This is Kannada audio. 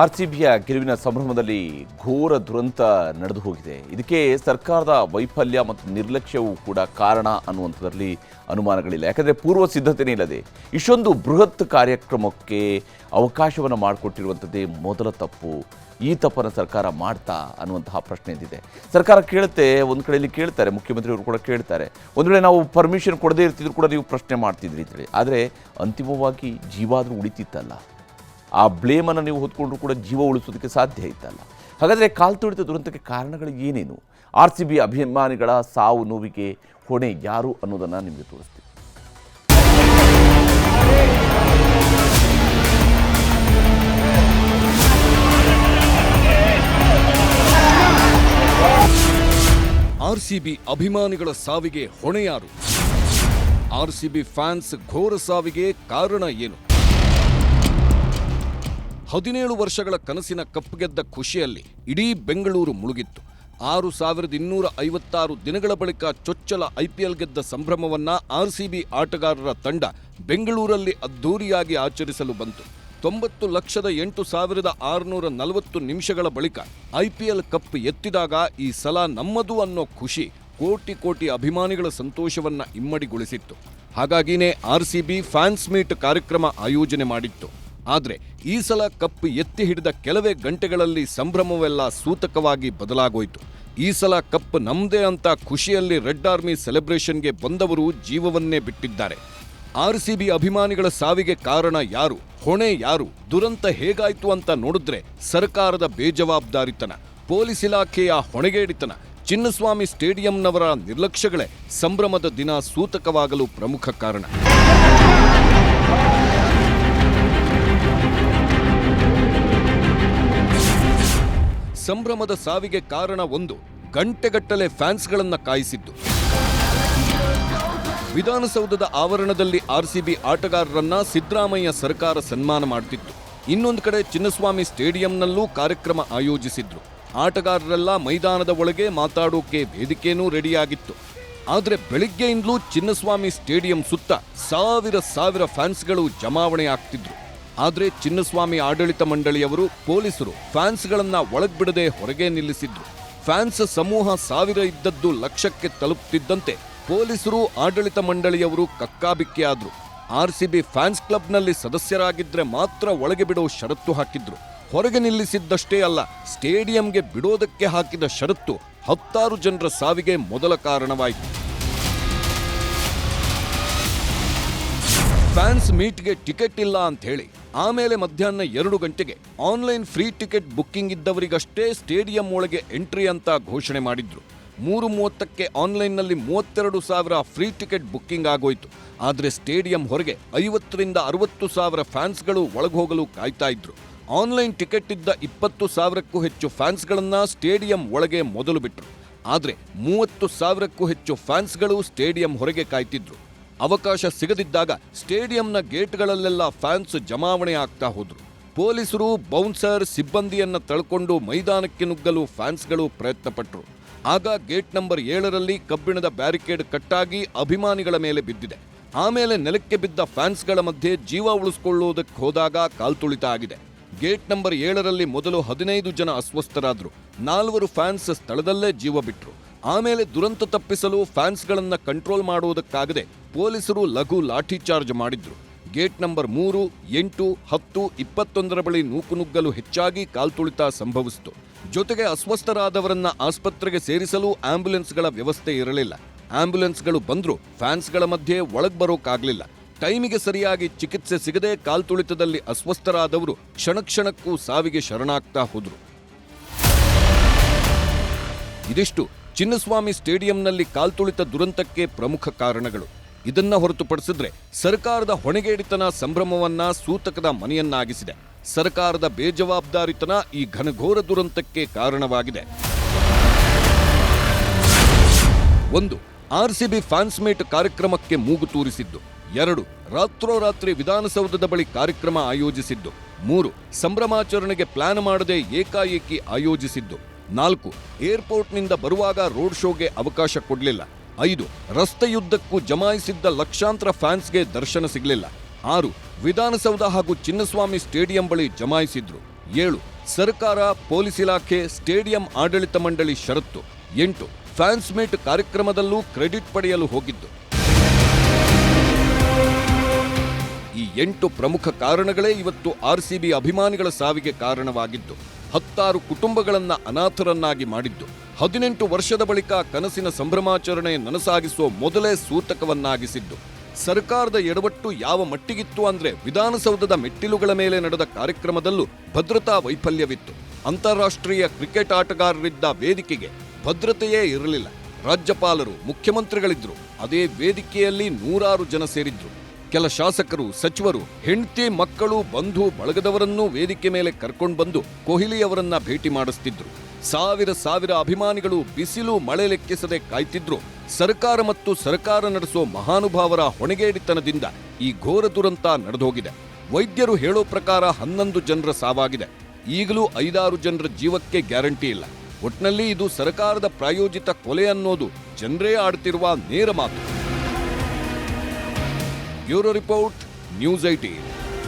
ಆರ್ ಸಿ ಬಿಯ ಗೆಲುವಿನ ಸಂಭ್ರಮದಲ್ಲಿ ಘೋರ ದುರಂತ ನಡೆದು ಹೋಗಿದೆ. ಇದಕ್ಕೆ ಸರ್ಕಾರದ ವೈಫಲ್ಯ ಮತ್ತು ನಿರ್ಲಕ್ಷ್ಯವೂ ಕೂಡ ಕಾರಣ ಅನ್ನುವಂಥದ್ರಲ್ಲಿ ಅನುಮಾನಗಳಿಲ್ಲ. ಯಾಕಂದರೆ ಪೂರ್ವ ಸಿದ್ಧತೆನೇ ಇಲ್ಲದೆ ಇಷ್ಟೊಂದು ಬೃಹತ್ ಕಾರ್ಯಕ್ರಮಕ್ಕೆ ಅವಕಾಶವನ್ನು ಮಾಡಿಕೊಟ್ಟಿರುವಂಥದ್ದೇ ಮೊದಲ ತಪ್ಪು. ಈ ತಪ್ಪನ್ನು ಸರ್ಕಾರ ಮಾಡ್ತಾ ಅನ್ನುವಂತಹ ಪ್ರಶ್ನೆ ಎದ್ದಿದೆ ಸರ್ಕಾರ ಕೇಳುತ್ತೆ, ಒಂದು ಕಡೆಯಲ್ಲಿ ಕೇಳ್ತಾರೆ, ಮುಖ್ಯಮಂತ್ರಿಯವರು ಕೂಡ ಕೇಳ್ತಾರೆ. ಒಂದು ವೇಳೆ ನಾವು ಪರ್ಮಿಷನ್ ಕೊಡದೇ ಇರ್ತಿದ್ರು ಕೂಡ ನೀವು ಪ್ರಶ್ನೆ ಮಾಡ್ತಿದ್ರಿ ಅಂತೇಳಿ. ಆದರೆ ಅಂತಿಮವಾಗಿ ಜೀವಾದರೂ ಉಳಿತಿತ್ತಲ್ಲ. ಆ ಬ್ಲೇಮನ್ನು ನೀವು ಹೊತ್ಕೊಂಡ್ರು ಕೂಡ ಜೀವ ಉಳಿಸೋದಕ್ಕೆ ಸಾಧ್ಯ ಇತ್ತಲ್ಲ. ಹಾಗಾದರೆ ಕಾಲ್ತುಳಿತ ದುರಂತಕ್ಕೆ ಕಾರಣಗಳು ಏನೇನು? ಆರ್ ಸಿ ಬಿ ಅಭಿಮಾನಿಗಳ ಸಾವು ನೋವಿಗೆ ಹೊಣೆ ಯಾರು ಅನ್ನೋದನ್ನು ನಿಮಗೆ ತೋರಿಸ್ತೀವಿ ಆರ್ಸಿಬಿ ಅಭಿಮಾನಿಗಳ ಸಾವಿಗೆ ಹೊಣೆಯಾರು ಆರ್ಸಿಬಿ ಫ್ಯಾನ್ಸ್ ಘೋರ ಸಾವಿಗೆ ಕಾರಣ ಏನು? ಹದಿನೇಳು ವರ್ಷಗಳ ಕನಸಿನ ಕಪ್ ಗೆದ್ದ ಖುಷಿಯಲ್ಲಿ ಇಡೀ ಬೆಂಗಳೂರು ಮುಳುಗಿತ್ತು. ಆರು ಸಾವಿರದ ಇನ್ನೂರ ಐವತ್ತಾರು ದಿನಗಳ ಬಳಿಕ ಚೊಚ್ಚಲ ಐಪಿಎಲ್ ಗೆದ್ದ ಸಂಭ್ರಮವನ್ನ ಆರ್ಸಿಬಿ ಆಟಗಾರರ ತಂಡ ಬೆಂಗಳೂರಲ್ಲಿ ಅದ್ಧೂರಿಯಾಗಿ ಆಚರಿಸಲು ಬಂತು. ತೊಂಬತ್ತು ಲಕ್ಷದ ಎಂಟು ಸಾವಿರದ ಆರುನೂರ ನಲವತ್ತು ನಿಮಿಷಗಳ ಬಳಿಕ ಐಪಿಎಲ್ ಕಪ್ ಎತ್ತಿದಾಗ ಈ ಸಲ ನಮ್ಮದು ಅನ್ನೋ ಖುಷಿ ಕೋಟಿ ಕೋಟಿ ಅಭಿಮಾನಿಗಳ ಸಂತೋಷವನ್ನ ಇಮ್ಮಡಿಗೊಳಿಸಿತ್ತು. ಹಾಗಾಗಿನೇ ಆರ್ಸಿಬಿ ಫ್ಯಾನ್ಸ್ ಮೀಟ್ ಕಾರ್ಯಕ್ರಮ ಆಯೋಜನೆ ಮಾಡಿತ್ತು. ಆದ್ರೆ ಈ ಸಲ ಕಪ್ ಎತ್ತಿ ಹಿಡಿದ ಕೆಲವೇ ಗಂಟೆಗಳಲ್ಲಿ ಸಂಭ್ರಮವೆಲ್ಲ ಸೂತಕವಾಗಿ ಬದಲಾಗೋಯ್ತು. ಈ ಸಲ ಕಪ್ ನಮ್ದೇ ಅಂತ ಖುಷಿಯಲ್ಲಿ ರೆಡ್ ಆರ್ಮಿ ಸೆಲೆಬ್ರೇಷನ್ಗೆ ಬಂದವರು ಜೀವವನ್ನೇ ಬಿಟ್ಟಿದ್ದಾರೆ. ಆರ್ಸಿಬಿ ಅಭಿಮಾನಿಗಳ ಸಾವಿಗೆ ಕಾರಣ ಯಾರು, ಹೊಣೆ ಯಾರು, ದುರಂತ ಹೇಗಾಯ್ತು ಅಂತ ನೋಡಿದ್ರೆ ಸರ್ಕಾರದ ಬೇಜವಾಬ್ದಾರಿತನ, ಪೊಲೀಸ್ ಇಲಾಖೆಯ ಹೊಣೆಗೇಡಿತನ, ಚಿನ್ನಸ್ವಾಮಿ ಸ್ಟೇಡಿಯಂನವರ ನಿರ್ಲಕ್ಷ್ಯಗಳೇ ಸಂಭ್ರಮದ ದಿನ ಸೂತಕವಾಗಲು ಪ್ರಮುಖ ಕಾರಣ. ಸಂಭ್ರಮದ ಸಾವಿಗೆ ಕಾರಣ ಒಂದು, ಗಂಟೆಗಟ್ಟಲೆ ಫ್ಯಾನ್ಸ್ಗಳನ್ನು ಕಾಯಿಸಿದ್ದು. ವಿಧಾನಸೌಧದ ಆವರಣದಲ್ಲಿ ಆರ್ಸಿಬಿ ಆಟಗಾರರನ್ನ ಸಿದ್ದರಾಮಯ್ಯ ಸರ್ಕಾರ ಸನ್ಮಾನ ಮಾಡ್ತಿತ್ತು. ಇನ್ನೊಂದು ಕಡೆ ಚಿನ್ನಸ್ವಾಮಿ ಸ್ಟೇಡಿಯಂನಲ್ಲೂ ಕಾರ್ಯಕ್ರಮ ಆಯೋಜಿಸಿದ್ರು. ಆಟಗಾರರೆಲ್ಲ ಮೈದಾನದ ಒಳಗೆ ಮಾತಾಡೋಕೆ ವೇದಿಕೆನೂ ರೆಡಿಯಾಗಿತ್ತು. ಆದರೆ ಬೆಳಿಗ್ಗೆಯಿಂದಲೂ ಚಿನ್ನಸ್ವಾಮಿ ಸ್ಟೇಡಿಯಂ ಸುತ್ತ ಸಾವಿರ ಸಾವಿರ ಫ್ಯಾನ್ಸ್ಗಳು ಜಮಾವಣೆ ಆಗ್ತಿದ್ರು. ಆದ್ರೆ ಚಿನ್ನಸ್ವಾಮಿ ಆಡಳಿತ ಮಂಡಳಿಯವರು ಪೊಲೀಸರು ಫ್ಯಾನ್ಸ್ಗಳನ್ನ ಒಳಗ್ಬಿಡದೆ ಹೊರಗೆ ನಿಲ್ಲಿಸಿದ್ರು. ಫ್ಯಾನ್ಸ್ ಸಮೂಹ ಸಾವಿರ ಇದ್ದದ್ದು ಲಕ್ಷಕ್ಕೆ ತಲುಪುತ್ತಿದ್ದಂತೆ ಪೊಲೀಸರು ಆಡಳಿತ ಮಂಡಳಿಯವರು ಕಕ್ಕಾಬಿಕ್ಕಿಯಾದ್ರು ಆರ್ಸಿಬಿ ಫ್ಯಾನ್ಸ್ ಕ್ಲಬ್ನಲ್ಲಿ ಸದಸ್ಯರಾಗಿದ್ರೆ ಮಾತ್ರ ಒಳಗೆ ಬಿಡೋ ಷರತ್ತು ಹಾಕಿದ್ರು. ಹೊರಗೆ ನಿಲ್ಲಿಸಿದ್ದಷ್ಟೇ ಅಲ್ಲ, ಸ್ಟೇಡಿಯಂಗೆ ಬಿಡೋದಕ್ಕೆ ಹಾಕಿದ ಷರತ್ತು ಹತ್ತಾರು ಜನರ ಸಾವಿಗೆ ಮೊದಲ ಕಾರಣವಾಯಿತು. ಫ್ಯಾನ್ಸ್ ಮೀಟ್ಗೆ ಟಿಕೆಟ್ ಇಲ್ಲ ಅಂತ ಹೇಳಿ ಆಮೇಲೆ ಮಧ್ಯಾಹ್ನ ಎರಡು ಗಂಟೆಗೆ ಆನ್ಲೈನ್ ಫ್ರೀ ಟಿಕೆಟ್ ಬುಕ್ಕಿಂಗ್ ಇದ್ದವರಿಗಷ್ಟೇ ಸ್ಟೇಡಿಯಂ ಒಳಗೆ ಎಂಟ್ರಿ ಅಂತ ಘೋಷಣೆ ಮಾಡಿದ್ರು. ಮೂರು ಮೂವತ್ತಕ್ಕೆ ಆನ್ಲೈನ್ನಲ್ಲಿ ಮೂವತ್ತೆರಡು ಸಾವಿರ ಫ್ರೀ ಟಿಕೆಟ್ ಬುಕ್ಕಿಂಗ್ ಆಗೋಯ್ತು. ಆದರೆ ಸ್ಟೇಡಿಯಂ ಹೊರಗೆ ಐವತ್ತರಿಂದ ಅರವತ್ತು ಸಾವಿರ ಫ್ಯಾನ್ಸ್ಗಳು ಒಳಗೋಗಲು ಕಾಯ್ತಾ ಇದ್ರು. ಆನ್ಲೈನ್ ಟಿಕೆಟ್ ಇದ್ದ ಇಪ್ಪತ್ತು ಸಾವಿರಕ್ಕೂ ಹೆಚ್ಚು ಫ್ಯಾನ್ಸ್ಗಳನ್ನು ಸ್ಟೇಡಿಯಂ ಒಳಗೆ ಮೊದಲು ಬಿಟ್ರು. ಆದರೆ ಮೂವತ್ತು ಸಾವಿರಕ್ಕೂ ಹೆಚ್ಚು ಫ್ಯಾನ್ಸ್ಗಳು ಸ್ಟೇಡಿಯಂ ಹೊರಗೆ ಕಾಯ್ತಿದ್ರು. ಅವಕಾಶ ಸಿಗದಿದ್ದಾಗ ಸ್ಟೇಡಿಯಂನ ಗೇಟ್ಗಳಲ್ಲೆಲ್ಲ ಫ್ಯಾನ್ಸ್ ಜಮಾವಣೆ ಆಗ್ತಾ ಹೋದ್ರು. ಪೊಲೀಸರು, ಬೌನ್ಸರ್ ಸಿಬ್ಬಂದಿಯನ್ನು ತಳ್ಕೊಂಡು ಮೈದಾನಕ್ಕೆ ನುಗ್ಗಲು ಫ್ಯಾನ್ಸ್ಗಳು ಪ್ರಯತ್ನಪಟ್ಟರು ಆಗ ಗೇಟ್ ನಂಬರ್ ಏಳರಲ್ಲಿ ಕಬ್ಬಿಣದ ಬ್ಯಾರಿಕೇಡ್ ಕಟ್ಟಾಗಿ ಅಭಿಮಾನಿಗಳ ಮೇಲೆ ಬಿದ್ದಿದೆ. ಆಮೇಲೆ ನೆಲಕ್ಕೆ ಬಿದ್ದ ಫ್ಯಾನ್ಸ್ಗಳ ಮಧ್ಯೆ ಜೀವ ಉಳಿಸ್ಕೊಳ್ಳುವುದಕ್ಕೆ ಹೋದಾಗ ಕಾಲ್ತುಳಿತ ಆಗಿದೆ. ಗೇಟ್ ನಂಬರ್ ಏಳರಲ್ಲಿ ಮೊದಲು ಹದಿನೈದು ಜನ ಅಸ್ವಸ್ಥರಾದರು. ನಾಲ್ವರು ಫ್ಯಾನ್ಸ್ ಸ್ಥಳದಲ್ಲೇ ಜೀವ ಬಿಟ್ಟರು ಆಮೇಲೆ ದುರಂತ ತಪ್ಪಿಸಲು ಫ್ಯಾನ್ಸ್ಗಳನ್ನು ಕಂಟ್ರೋಲ್ ಮಾಡುವುದಕ್ಕಾಗದೆ ಪೊಲೀಸರು ಲಘು ಲಾಠಿ ಚಾರ್ಜ್ ಮಾಡಿದ್ರು. ಗೇಟ್ ನಂಬರ್ ಮೂರು, ಎಂಟು, ಹತ್ತು, ಇಪ್ಪತ್ತೊಂದರ ಬಳಿ ನೂಕುನುಗ್ಗಲು ಹೆಚ್ಚಾಗಿ ಕಾಲ್ತುಳಿತ ಸಂಭವಿಸಿತು. ಜೊತೆಗೆ ಅಸ್ವಸ್ಥರಾದವರನ್ನ ಆಸ್ಪತ್ರೆಗೆ ಸೇರಿಸಲು ಆಂಬ್ಯುಲೆನ್ಸ್ಗಳ ವ್ಯವಸ್ಥೆ ಇರಲಿಲ್ಲ. ಆಂಬ್ಯುಲೆನ್ಸ್ಗಳು ಬಂದ್ರು ಫ್ಯಾನ್ಸ್ಗಳ ಮಧ್ಯೆ ಒಳಗೆ ಬರೋಕಾಗ್ಲಿಲ್ಲ. ಟೈಮಿಗೆ ಸರಿಯಾಗಿ ಚಿಕಿತ್ಸೆ ಸಿಗದೆ ಕಾಲ್ತುಳಿತದಲ್ಲಿ ಅಸ್ವಸ್ಥರಾದವರು ಕ್ಷಣಕ್ಷಣಕ್ಕೂ ಸಾವಿಗೆ ಶರಣಾಗ್ತಾ ಹೋದರು. ಇದಿಷ್ಟು. ಚಿನ್ನಸ್ವಾಮಿ ಸ್ಟೇಡಿಯಂನಲ್ಲಿ ಕಾಲ್ತುಳಿತ ದುರಂತಕ್ಕೆ ಪ್ರಮುಖ ಕಾರಣಗಳು. ಇದನ್ನ ಹೊರತುಪಡಿಸಿದ್ರೆ ಸರ್ಕಾರದ ಹೊಣೆಗೇಡಿತನ ಸಂಭ್ರಮವನ್ನ ಸೂತಕದ ಮನೆಯನ್ನಾಗಿಸಿದೆ. ಸರ್ಕಾರದ ಬೇಜವಾಬ್ದಾರಿತನ ಈ ಘನಘೋರ ದುರಂತಕ್ಕೆ ಕಾರಣವಾಗಿದೆ. ಒಂದು, ಆರ್ಸಿಬಿ ಫ್ಯಾನ್ಸ್ ಮೀಟ್ ಕಾರ್ಯಕ್ರಮಕ್ಕೆ ಮೂಗು ತೂರಿಸಿದ್ದು. ಎರಡು, ರಾತ್ರೋರಾತ್ರಿ ವಿಧಾನಸೌಧದ ಬಳಿ ಕಾರ್ಯಕ್ರಮ ಆಯೋಜಿಸಿದ್ದು. ಮೂರು, ಸಂಭ್ರಮಾಚರಣೆಗೆ ಪ್ಲಾನ್ ಮಾಡದೆ ಏಕಾಏಕಿ ಆಯೋಜಿಸಿದ್ದು. ನಾಲ್ಕು, ಏರ್ಪೋರ್ಟ್ನಿಂದ ಬರುವಾಗ ರೋಡ್ ಶೋಗೆ ಅವಕಾಶ ಕೊಡಲಿಲ್ಲ. ಐದು ರಸ್ತೆಯುದ್ದಕ್ಕೂ ಜಮಾಯಿಸಿದ್ದ ಲಕ್ಷಾಂತರ ಫ್ಯಾನ್ಸ್ಗೆ ದರ್ಶನ ಸಿಗಲಿಲ್ಲ. ಆರು, ವಿಧಾನಸೌಧ ಹಾಗೂ ಚಿನ್ನಸ್ವಾಮಿ ಸ್ಟೇಡಿಯಂ ಬಳಿ ಜಮಾಯಿಸಿದ್ರು. ಏಳು, ಸರ್ಕಾರ, ಪೊಲೀಸ್ ಇಲಾಖೆ, ಸ್ಟೇಡಿಯಂ ಆಡಳಿತ ಮಂಡಳಿ ಷರತ್ತು. ಎಂಟು, ಫ್ಯಾನ್ಸ್ ಮೀಟ್ ಕಾರ್ಯಕ್ರಮದಲ್ಲೂ ಕ್ರೆಡಿಟ್ ಪಡೆಯಲು ಹೋಗಿದ್ದು. ಈ ಎಂಟು ಪ್ರಮುಖ ಕಾರಣಗಳೇ ಇವತ್ತು ಆರ್ಸಿಬಿ ಅಭಿಮಾನಿಗಳ ಸಾವಿಗೆ ಕಾರಣವಾಗಿದ್ದು, ಹತ್ತಾರು ಕುಟುಂಬಗಳನ್ನ ಅನಾಥರನ್ನಾಗಿ ಮಾಡಿದ್ದು. ಹದಿನೆಂಟು ವರ್ಷದ ಬಳಿಕ ಕನಸಿನ ಸಂಭ್ರಮಾಚರಣೆ ನನಸಾಗಿಸುವ ಮೊದಲೇ ಸೂತಕವನ್ನಾಗಿಸಿದ್ದು. ಸರ್ಕಾರದ ಎಡವಟ್ಟು ಯಾವ ಮಟ್ಟಿಗಿತ್ತು ಅಂದ್ರೆ ವಿಧಾನಸೌಧದ ಮೆಟ್ಟಿಲುಗಳ ಮೇಲೆ ನಡೆದ ಕಾರ್ಯಕ್ರಮದಲ್ಲೂ ಭದ್ರತಾ ವೈಫಲ್ಯವಿತ್ತು. ಅಂತಾರಾಷ್ಟ್ರೀಯ ಕ್ರಿಕೆಟ್ ಆಟಗಾರರಿದ್ದ ವೇದಿಕೆಗೆ ಭದ್ರತೆಯೇ ಇರಲಿಲ್ಲ. ರಾಜ್ಯಪಾಲರು, ಮುಖ್ಯಮಂತ್ರಿಗಳಿದ್ರು. ಅದೇ ವೇದಿಕೆಯಲ್ಲಿ ನೂರಾರು ಜನ ಸೇರಿದ್ರು. ಕೆಲ ಶಾಸಕರು, ಸಚಿವರು, ಹೆಂಡತಿ, ಮಕ್ಕಳು, ಬಂಧು, ಬಳಗದವರನ್ನೂ ವೇದಿಕೆ ಮೇಲೆ ಕರ್ಕೊಂಡು ಬಂದು ಕೊಹ್ಲಿಯವರನ್ನ ಭೇಟಿ ಮಾಡಿಸ್ತಿದ್ರು. ಸಾವಿರ ಸಾವಿರ ಅಭಿಮಾನಿಗಳು ಬಿಸಿಲು ಮಳೆ ಲೆಕ್ಕಿಸದೆ ಕಾಯ್ತಿದ್ರು. ಸರ್ಕಾರ ಮತ್ತು ಸರ್ಕಾರ ನಡೆಸೋ ಮಹಾನುಭಾವರ ಹೊಣೆಗೇಡಿತನದಿಂದ ಈ ಘೋರ ದುರಂತ ನಡೆದೋಗಿದೆ. ವೈದ್ಯರು ಹೇಳೋ ಪ್ರಕಾರ ಹನ್ನೊಂದು ಜನರ ಸಾವಾಗಿದೆ. ಈಗಲೂ ಐದಾರು ಜನರ ಜೀವಕ್ಕೆ ಗ್ಯಾರಂಟಿ ಇಲ್ಲ. ಒಟ್ನಲ್ಲಿ ಇದು ಸರ್ಕಾರದ ಪ್ರಾಯೋಜಿತ ಕೊಲೆ ಅನ್ನೋದು ಜನರೇ ಆಡ್ತಿರುವ ನೇರ ಮಾತು. Bureau report, news eighteen.